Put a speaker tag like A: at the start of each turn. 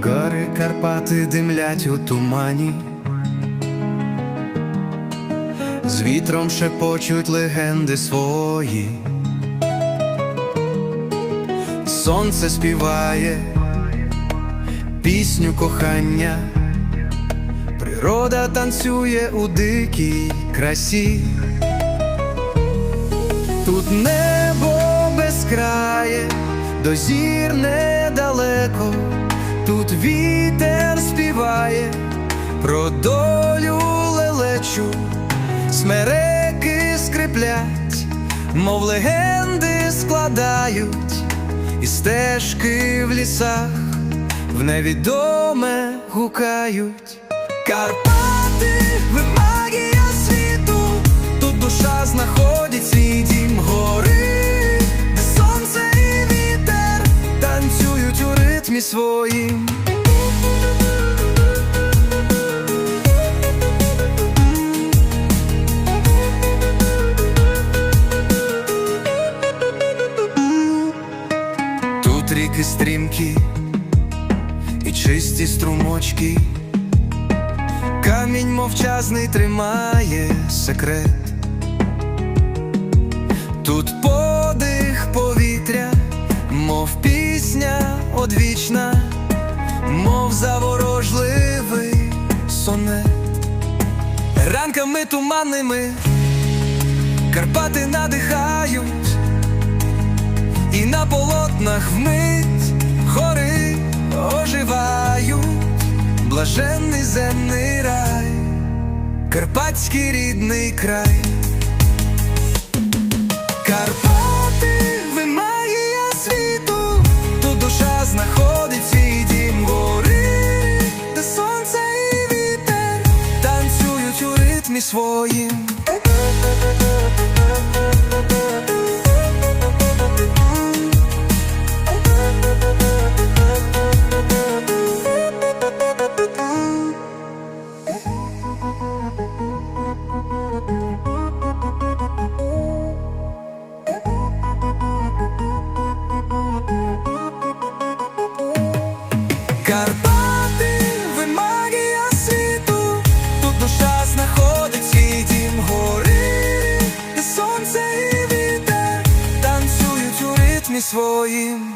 A: Гори Карпати димлять у тумані, з вітром шепочуть легенди свої, сонце співає пісню кохання, природа танцює у дикій красі, тут небо безкрає, до зір недалеко, тут вітер співає про долю лелечу, смереки скриплять, мов легенди складають, і стежки в лісах в невідоме гукають. Карпати, ви ритмі своїм. Тут ріки стрімкі і чисті струмочки, камінь мовчазний тримає секрет. Тут подих повітря, мов пісня одвічна, мов заворожливий сонет. Ранками туманними Карпати надихають і на полотнах вмить гори оживають, блаженний земний рай, Карпатський рідний край. Своїм. Карпати, своїм.